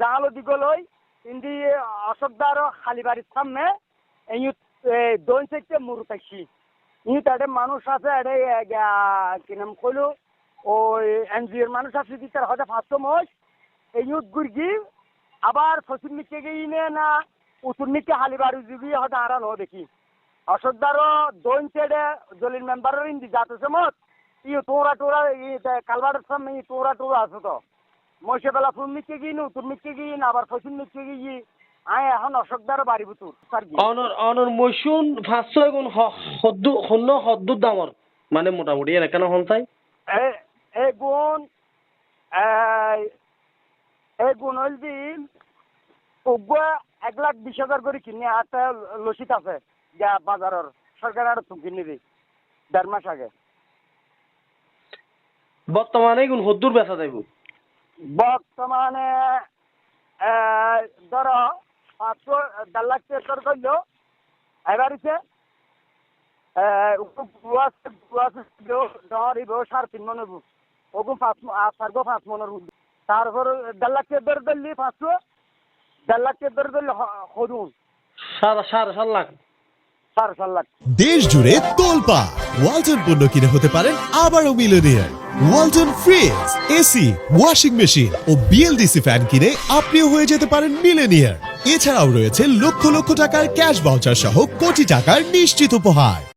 জাল দিগল ওই ইন্দি অশোকদার খালি বাড়ির সামনে এই দোন মুরু তাইছি ই তাদের মানুষ আছে এডে কি নাম কইলো, ওই এনজিওর মানুষ আছে তার হয়তো পাঁচশো মোষ এই ইউথ আবার ফসিল নিচে গিয়ে নে না উতুর নিচে হালি বাড়ি দিবি হয়তো আড়াল হো দেখি। অশোকদারও দোন সাইডে দলিল মেম্বারের ইন্দি যাতে সমত ই তোরা টোরা ই কালবারের সামনে ই তোরা টোরা আছে তো। মহিষে বেলা ফুল নিচে গিয়ে নি উতুর নিচে গিয়ে না আবার ফসিল নিচে গিয়ে আয় এখন অশোকদারও বাড়ি বুতুর অনর অনর পাঁচশো হদ্দু হদ্দুর দামর মানে মোটামুটি এনে কেন হন এই গুণ এই গুণ দিন উগ্র এক লাখ বিশ হাজার করে কিনে একটা লসিত আছে যা বাজারের সরকার আর তুমি কিনে দি দেড় মাস আগে। বর্তমানে এগুন হদ্দুর বেচা যাইব। বর্তমানে ধরো পাঁচশো দেড় লাখ টাকার করল সাড়ে তিন মনের বুক ওগুন পাঁচ পাঁচ মনের বুক তারপর দেড় লাখ ধরলি পাঁচশো দেড় লাখ টাকা ধরে ধরলি হরুন সাড়ে সাড়ে সাত লাখ। সাড়ে চার লাখ। দেশ জুড়ে তোলপা ওয়ালটন পণ্য কিনে হতে পারেন আবারও millionaire Walton fridge AC washing machine ও বিএলডিসি ফ্যান কিনে আপনিও হয়ে যেতে পারেন মিলেনিয়ার এছাড়াও রয়েছে লক্ষ লক্ষ টাকার ক্যাশ বাউচার সহ কোটি টাকার নিশ্চিত উপহার।